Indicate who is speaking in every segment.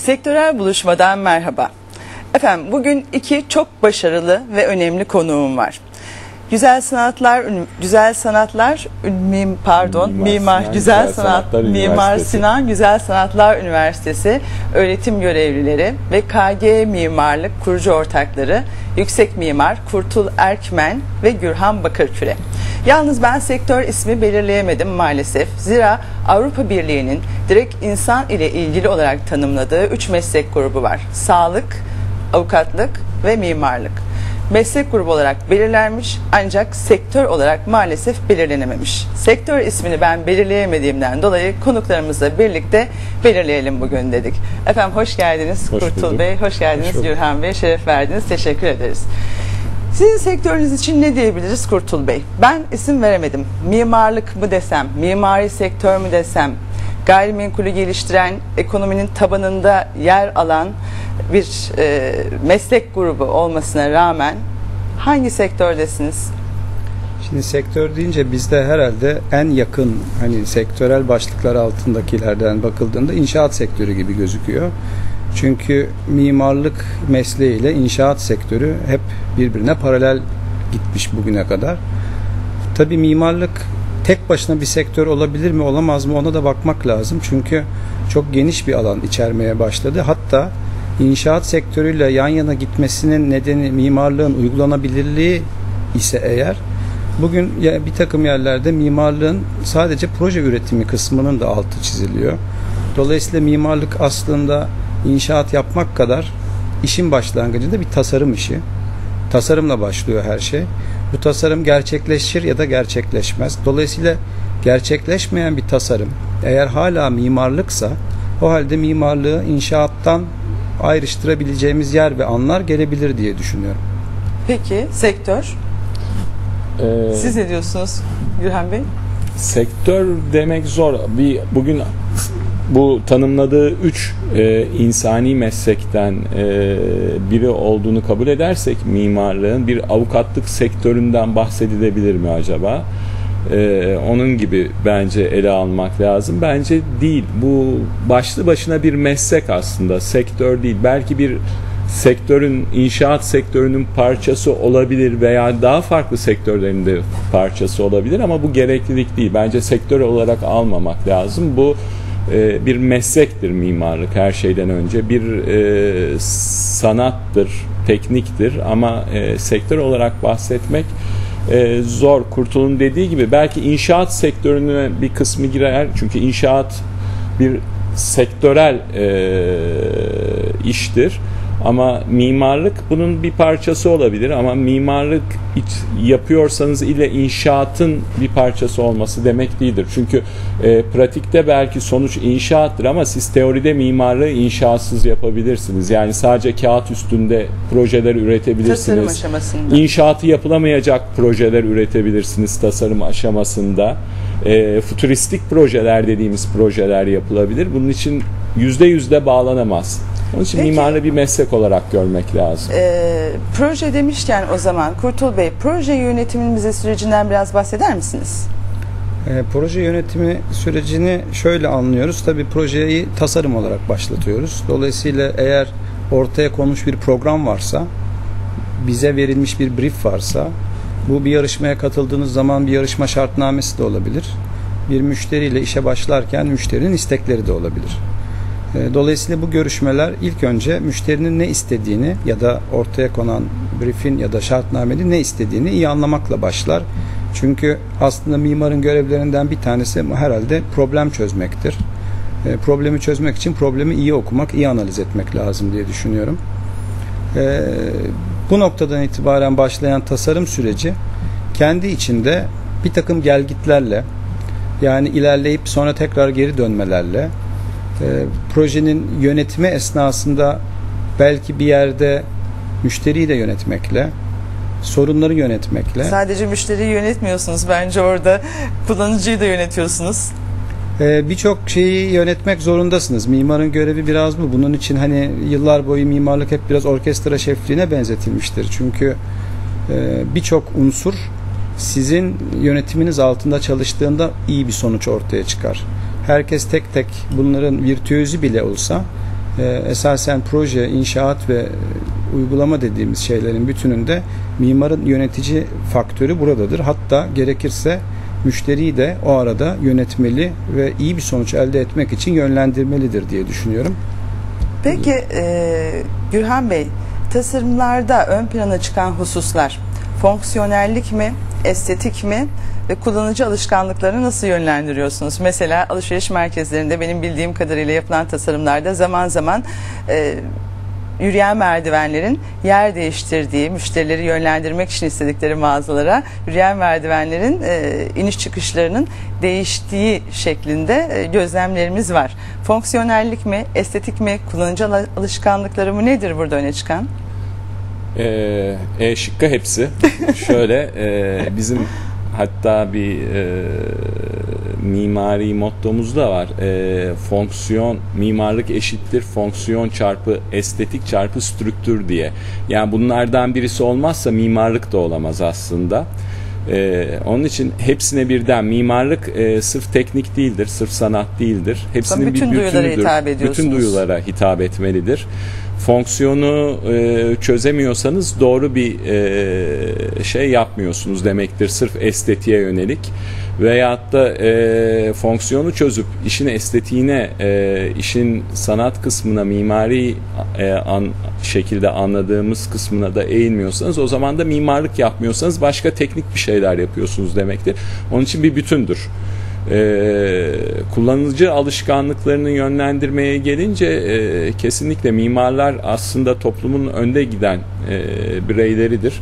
Speaker 1: Sektörel buluşmadan merhaba. Efendim bugün iki çok başarılı ve önemli konuğum var. Güzel sanatlar güzel sanatlar pardon
Speaker 2: Mimar
Speaker 1: mimar
Speaker 2: Sinan
Speaker 1: güzel,
Speaker 2: Güzel
Speaker 1: sanat
Speaker 2: Sanatlar
Speaker 1: mimar. Sinan Güzel Sanatlar Üniversitesi öğretim görevlileri ve KG Mimarlık kurucu ortakları Yüksek Mimar Kurtul Erkmen ve Gürhan Bakırküre. Yalnız ben sektör ismi belirleyemedim maalesef. Zira Avrupa Birliği'nin direkt insan ile ilgili olarak tanımladığı üç meslek grubu var. Sağlık, avukatlık ve mimarlık meslek grubu olarak belirlenmiş ancak sektör olarak maalesef belirlenememiş. Sektör ismini ben belirleyemediğimden dolayı konuklarımızla birlikte belirleyelim bugün dedik. Efendim hoş geldiniz
Speaker 2: Hoş
Speaker 1: Kurtul
Speaker 2: bulduk.
Speaker 1: Bey, hoş geldiniz
Speaker 2: Hoş.
Speaker 1: Gürhan Bey, şeref verdiniz. Teşekkür ederiz. Sizin sektörünüz için ne diyebiliriz Kurtul Bey? Ben isim veremedim. Mimarlık mı desem, mimari sektör mü desem, gayrimenkulü geliştiren, ekonominin tabanında yer alan bir e, meslek grubu olmasına rağmen hangi sektördesiniz?
Speaker 3: Şimdi sektör deyince bizde herhalde en yakın hani sektörel başlıklar altındakilerden bakıldığında inşaat sektörü gibi gözüküyor. Çünkü mimarlık mesleğiyle inşaat sektörü hep birbirine paralel gitmiş bugüne kadar. Tabii mimarlık tek başına bir sektör olabilir mi olamaz mı ona da bakmak lazım. Çünkü çok geniş bir alan içermeye başladı. Hatta inşaat sektörüyle yan yana gitmesinin nedeni mimarlığın uygulanabilirliği ise eğer bugün bir takım yerlerde mimarlığın sadece proje üretimi kısmının da altı çiziliyor. Dolayısıyla mimarlık aslında inşaat yapmak kadar işin başlangıcında bir tasarım işi. Tasarımla başlıyor her şey. Bu tasarım gerçekleşir ya da gerçekleşmez. Dolayısıyla gerçekleşmeyen bir tasarım eğer hala mimarlıksa o halde mimarlığı inşaattan ayrıştırabileceğimiz yer ve anlar gelebilir diye düşünüyorum.
Speaker 1: Peki sektör?
Speaker 2: Ee,
Speaker 1: Siz ne diyorsunuz Gürhan Bey?
Speaker 2: sektör demek zor. Bir bugün bu tanımladığı üç e, insani meslekten e, biri olduğunu kabul edersek mimarlığın bir avukatlık sektöründen bahsedilebilir mi acaba? E, onun gibi bence ele almak lazım. Bence değil. Bu başlı başına bir meslek aslında. Sektör değil. Belki bir sektörün inşaat sektörünün parçası olabilir veya daha farklı sektörlerin de parçası olabilir ama bu gereklilik değil. Bence sektör olarak almamak lazım. Bu e, bir meslektir mimarlık her şeyden önce. Bir e, sanattır, tekniktir ama e, sektör olarak bahsetmek e, zor. Kurtul'un dediği gibi belki inşaat sektörüne bir kısmı girer. Çünkü inşaat bir sektörel e, iştir. Ama mimarlık bunun bir parçası olabilir ama mimarlık yapıyorsanız ile inşaatın bir parçası olması demek değildir. Çünkü e, pratikte belki sonuç inşaattır ama siz teoride mimarlığı inşaatsız yapabilirsiniz. Yani sadece kağıt üstünde projeler üretebilirsiniz.
Speaker 1: Tasarım aşamasında.
Speaker 2: İnşaatı yapılamayacak projeler üretebilirsiniz tasarım aşamasında. E, futuristik projeler dediğimiz projeler yapılabilir. Bunun için yüzde yüzde bağlanamaz. Onun için
Speaker 1: Peki.
Speaker 2: mimarlığı bir meslek olarak görmek lazım.
Speaker 1: Ee, proje demişken o zaman Kurtul Bey proje yönetiminin bize sürecinden biraz bahseder misiniz?
Speaker 3: E, proje yönetimi sürecini şöyle anlıyoruz. Tabii projeyi tasarım olarak başlatıyoruz. Dolayısıyla eğer ortaya konmuş bir program varsa, bize verilmiş bir brief varsa, bu bir yarışmaya katıldığınız zaman bir yarışma şartnamesi de olabilir. Bir müşteriyle işe başlarken müşterinin istekleri de olabilir. E, Dolayısıyla bu görüşmeler ilk önce müşterinin ne istediğini ya da ortaya konan briefin ya da şartnamenin ne istediğini iyi anlamakla başlar. Çünkü aslında mimarın görevlerinden bir tanesi herhalde problem çözmektir. E, Problemi çözmek için problemi iyi okumak, iyi analiz etmek lazım diye düşünüyorum. E, Bu noktadan itibaren başlayan tasarım süreci kendi içinde bir takım gelgitlerle yani ilerleyip sonra tekrar geri dönmelerle e, projenin yönetimi esnasında belki bir yerde müşteriyi de yönetmekle, sorunları yönetmekle,
Speaker 1: Sadece müşteriyi yönetmiyorsunuz bence orada kullanıcıyı da yönetiyorsunuz.
Speaker 3: e, birçok şeyi yönetmek zorundasınız. Mimarın görevi biraz bu. Bunun için hani yıllar boyu mimarlık hep biraz orkestra şefliğine benzetilmiştir. Çünkü e, birçok unsur sizin yönetiminiz altında çalıştığında iyi bir sonuç ortaya çıkar. Herkes tek tek bunların virtüözü bile olsa e, esasen proje, inşaat ve e, uygulama dediğimiz şeylerin bütününde mimarın yönetici faktörü buradadır. Hatta gerekirse müşteriyi de o arada yönetmeli ve iyi bir sonuç elde etmek için yönlendirmelidir diye düşünüyorum.
Speaker 1: Peki e, Gürhan Bey, tasarımlarda ön plana çıkan hususlar fonksiyonellik mi, estetik mi ve kullanıcı alışkanlıklarını nasıl yönlendiriyorsunuz? Mesela alışveriş merkezlerinde benim bildiğim kadarıyla yapılan tasarımlarda zaman zaman e, yürüyen merdivenlerin yer değiştirdiği, müşterileri yönlendirmek için istedikleri mağazalara yürüyen merdivenlerin e, iniş çıkışlarının değiştiği şeklinde e, gözlemlerimiz var. Fonksiyonellik mi, estetik mi, kullanıcı al- alışkanlıkları mı nedir burada öne çıkan?
Speaker 2: Ee, e şıkkı hepsi. Şöyle e, bizim hatta bir e, mimari mottomuz da var. E, fonksiyon, mimarlık eşittir fonksiyon çarpı estetik çarpı strüktür diye. Yani bunlardan birisi olmazsa mimarlık da olamaz aslında. Ee, onun için hepsine birden mimarlık e, sırf teknik değildir, sırf sanat değildir. Hepsinin
Speaker 1: bütün
Speaker 2: bir
Speaker 1: duyulara
Speaker 2: bütünüdür.
Speaker 1: hitap ediyorsunuz.
Speaker 2: Bütün duyulara hitap etmelidir. Fonksiyonu e, çözemiyorsanız doğru bir e, şey yapmıyorsunuz demektir. Sırf estetiğe yönelik veyahut da e, fonksiyonu çözüp işin estetiğine, e, işin sanat kısmına, mimari e, an, şekilde anladığımız kısmına da eğilmiyorsanız o zaman da mimarlık yapmıyorsanız başka teknik bir şeyler yapıyorsunuz demektir. Onun için bir bütündür. Ee, kullanıcı alışkanlıklarını yönlendirmeye gelince e, kesinlikle mimarlar aslında toplumun önde giden e, bireyleridir.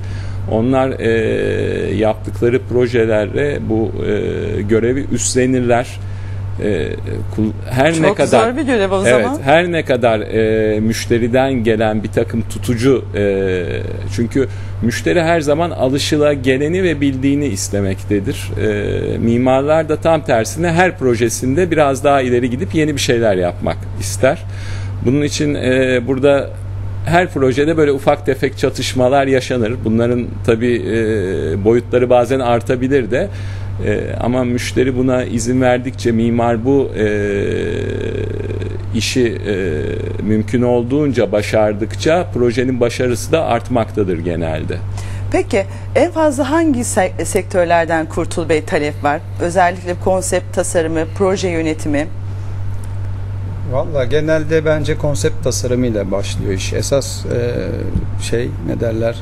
Speaker 2: Onlar e, yaptıkları projelerle bu e, görevi üstlenirler. E, her
Speaker 1: Çok
Speaker 2: ne kadar
Speaker 1: zor bir görev o
Speaker 2: Evet,
Speaker 1: zaman.
Speaker 2: her ne kadar e, müşteriden gelen bir takım tutucu e, çünkü müşteri her zaman alışıla geleni ve bildiğini istemektedir. E, mimarlar da tam tersine her projesinde biraz daha ileri gidip yeni bir şeyler yapmak ister. Bunun için e, burada her projede böyle ufak tefek çatışmalar yaşanır. Bunların tabi boyutları bazen artabilir de e, ama müşteri buna izin verdikçe mimar bu e, işi e, mümkün olduğunca başardıkça projenin başarısı da artmaktadır genelde.
Speaker 1: Peki en fazla hangi se- sektörlerden Kurtul Bey talep var? Özellikle konsept tasarımı, proje yönetimi.
Speaker 3: Valla genelde bence konsept tasarımıyla başlıyor iş. Esas e, şey ne derler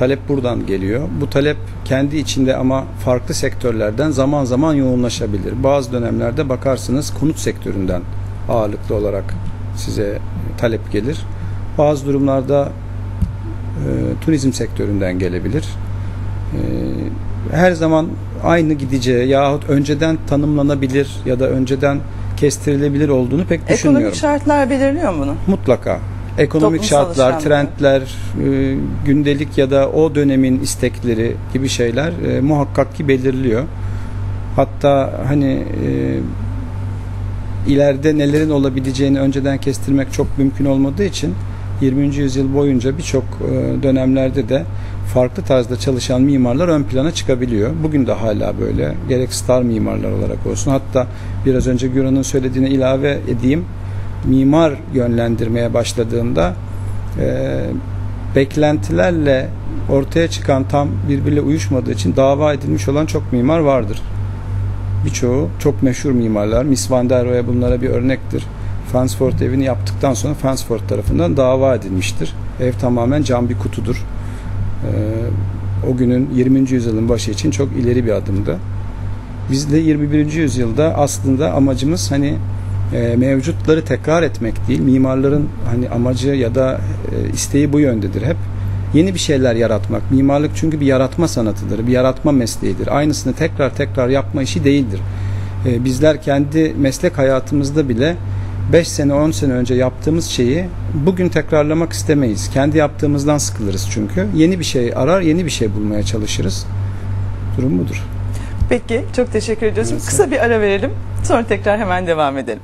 Speaker 3: talep buradan geliyor. Bu talep kendi içinde ama farklı sektörlerden zaman zaman yoğunlaşabilir. Bazı dönemlerde bakarsınız konut sektöründen ağırlıklı olarak size talep gelir. Bazı durumlarda e, turizm sektöründen gelebilir. E, her zaman aynı gideceği yahut önceden tanımlanabilir ya da önceden kestirilebilir olduğunu pek düşünmüyorum.
Speaker 1: Ekonomik şartlar belirliyor mu bunu?
Speaker 3: Mutlaka. Ekonomik
Speaker 1: Toplumsal
Speaker 3: şartlar, trendler, e, gündelik ya da o dönemin istekleri gibi şeyler e, muhakkak ki belirliyor. Hatta hani e, ileride nelerin olabileceğini önceden kestirmek çok mümkün olmadığı için 20. yüzyıl boyunca birçok e, dönemlerde de farklı tarzda çalışan mimarlar ön plana çıkabiliyor. Bugün de hala böyle. Gerek star mimarlar olarak olsun. Hatta biraz önce Güran'ın söylediğine ilave edeyim. Mimar yönlendirmeye başladığında e, beklentilerle ortaya çıkan tam birbiriyle uyuşmadığı için dava edilmiş olan çok mimar vardır. Birçoğu çok meşhur mimarlar. Miss der Rohe bunlara bir örnektir. Farnsworth evini yaptıktan sonra Farnsworth tarafından dava edilmiştir. Ev tamamen cam bir kutudur. Ee, o günün 20. yüzyılın başı için çok ileri bir adımdı. Biz de 21. yüzyılda aslında amacımız hani e, mevcutları tekrar etmek değil. Mimarların hani amacı ya da e, isteği bu yöndedir hep. Yeni bir şeyler yaratmak. Mimarlık çünkü bir yaratma sanatıdır, bir yaratma mesleğidir. Aynısını tekrar tekrar yapma işi değildir. E, bizler kendi meslek hayatımızda bile 5 sene 10 sene önce yaptığımız şeyi bugün tekrarlamak istemeyiz. Kendi yaptığımızdan sıkılırız çünkü. Yeni bir şey arar, yeni bir şey bulmaya çalışırız. Durum budur.
Speaker 1: Peki çok teşekkür ediyoruz.
Speaker 3: Evet.
Speaker 1: Kısa bir ara verelim. Sonra tekrar hemen devam edelim.